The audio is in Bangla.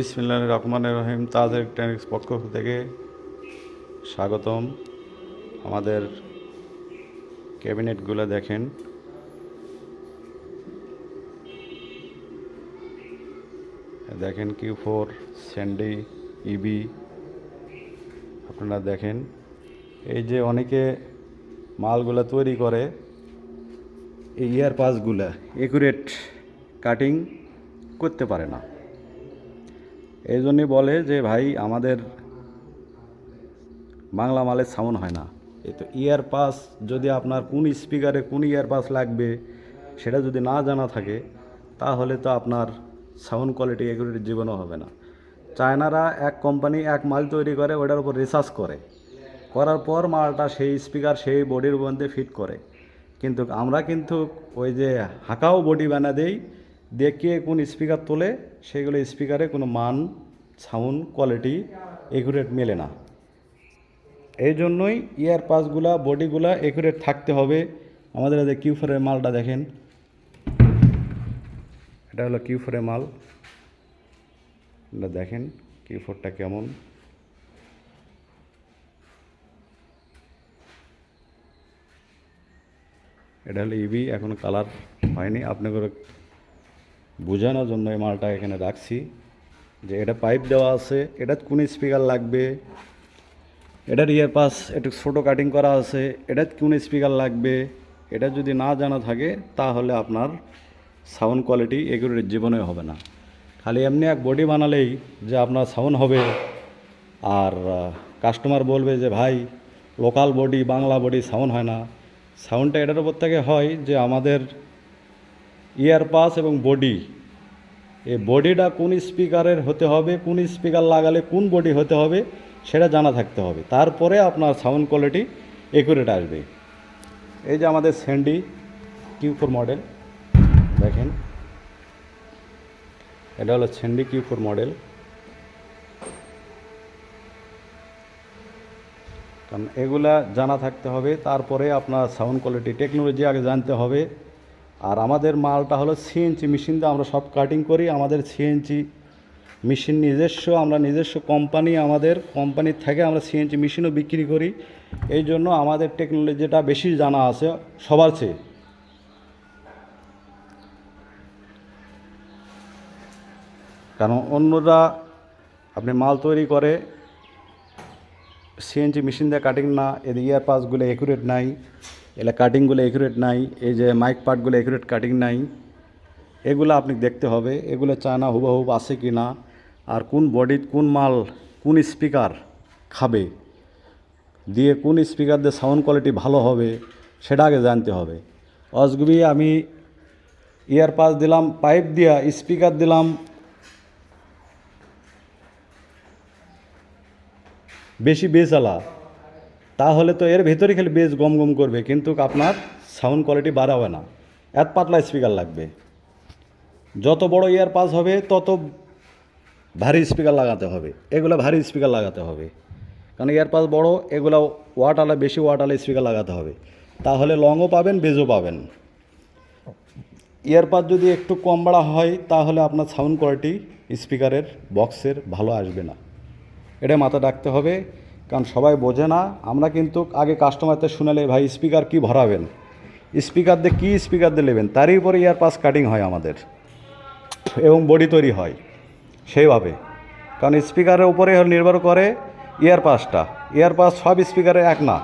বিসমিল্লাহ রহমান রহিম তাদের ইলেকট্রনিক্স পক্ষ থেকে স্বাগতম। আমাদের ক্যাবিনেটগুলো দেখেন। দেখেন কিউ ফোর, স্যান্ডি, ইবি, আপনারা দেখেন। এই যে অনেকে মালগুলো তৈরি করে, এই ইয়ার পাসগুলা একুরেট কাটিং করতে পারে না। এই জন্যই বলে যে, ভাই, আমাদের বাংলা মালের সাউন্ড হয় না। এই তো ইয়ার পাস যদি আপনার কোন স্পিকারে কোন ইয়ার পাস লাগবে, সেটা যদি না জানা থাকে, তাহলে তো আপনার সাউন্ড কোয়ালিটি এগুলির জীবনও হবে না। চায়নারা এক কোম্পানি এক মাল তৈরি করে, ওটার উপর রিসার্চ করে। করার পর মালটা সেই স্পিকার সেই বডির মধ্যে ফিট করে। কিন্তু আমরা কিন্তু ওই যে হাঁকাও বডি বানা দেই দেখিয়ে কোন স্পিকার তোলে সেগুলো স্পিকারে কোনো মান, সাউন্ড, কোয়ালিটি একুরেট মেলে না। এই জন্যই ইয়ার পাসগুলা বডিগুলা একুরেট থাকতে হবে। আমাদের এই যে কিউফারের মালটা দেখেন। এটা হলো কিউফারের মাল। এটা দেখেন কিউফোরটা কেমন। এটা হলো ইবি এখনও কালার হয়নি। আপনাকে বোঝানোর জন্য এই মালটা এখানে রাখছি। যে এটা পাইপ দেওয়া আছে, এটা কোন স্পিকার লাগবে? এটার ইয়ার পাস একটু ছোটো কাটিং করা আছে, এটা কোন স্পিকার লাগবে? এটা যদি না জানা থাকে, তাহলে আপনার সাউন্ড কোয়ালিটি এগুলোর জীবনে হবে না। খালি এমনি এক বডি বানালেই যে আপনার সাউন্ড হবে। আর কাস্টমার বলবে যে, ভাই local body Bangla body sound হয় না। সাউন্ডটা এটার উপর থেকে হয় যে, আমাদের ইয়ার পাস এবং বডি এই বডিটা কোন স্পিকারের হতে হবে, কোন স্পিকার লাগালে কোন বডি হতে হবে, সেটা জানা থাকতে হবে। তারপরে আপনার সাউন্ড কোয়ালিটি একুরেট আসবে। এই যে আমাদের স্যান্ডি কিউ ফোর মডেল দেখেন। এটা হলো স্যান্ডি কিউ ফোর মডেল কারণ এগুলা জানা থাকতে হবে। তারপরে আপনার সাউন্ড কোয়ালিটি টেকনোলজি আগে জানতে হবে। আর আমাদের মালটা হলো সিএনজি মেশিন দিয়ে আমরা সব কাটিং করি। আমাদের সিএনজি মেশিন নিজস্ব, আমরা নিজস্ব কোম্পানি আমাদের কোম্পানির থেকে আমরা সিএনজি মেশিনও বিক্রি করি। এই জন্য আমাদের টেকনোলজিটা বেশি জানা আছে সবার চেয়ে। কারণ অন্যরা আপনি মাল তৈরি করে, সিএনজি মেশিন দিয়ে কাটিং না, এদের ইয়ার পাসগুলো একুরেট নাই। এলা কাটিংগুলো একুরেট নাই, এই যে মাইক পার্টগুলো একুরেট কাটিং নাই, এগুলো আপনি দেখতে হবে, এগুলো চায়না হুবহুব আছে কি না আর কোন বডি কোন মাল, কোন স্পিকার খাবে, দিয়ে কোন স্পিকার দিয়ে সাউন্ড কোয়ালিটি ভালো হবে, সেটা আগে জানতে হবে। অসগুবি আমি ইয়ার পাস দিলাম পাইপ দিয়া স্পিকার দিলাম, বেশি বেস আলা তাহলে তো এর ভেতরে খালি বেস গম গম করবে, কিন্তু আপনার সাউন্ড কোয়ালিটি বাড়াবে না। এত পাতলা স্পিকার লাগবে। যত বড় ইয়ার পাস হবে, তত ভারী স্পিকার লাগাতে হবে। এগুলো ভারী স্পিকার লাগাতে হবে। কারণ ইয়ার পাস বড়, এগুলো ওয়াটালা বেশি ওয়াট ওয়াটালা স্পিকার লাগাতে হবে। তাহলে লংও পাবেন বেজও পাবেন। ইয়ারপাস যদি একটু কম বাড়া হয়, তাহলে আপনার সাউন্ড কোয়ালিটি স্পিকারের বক্সের ভালো আসবে না। এটা মাথা রাখতে হবে। কারণ সবাই বোঝে না, আমরা কিন্তু আগে কাস্টমারদের শুনালে, ভাই স্পিকার কি ভরাবেন? স্পিকার দিয়ে কী স্পিকার দিয়ে নেবেন? তারই উপরে ইয়ারপাস কাটিং হয় আমাদের। এবং বডি তৈরি হয়, সেইভাবে। কারণ স্পিকারের উপরে নির্ভর করে ইয়ারপাসটা ইয়ারপাস সব স্পিকারে এক না।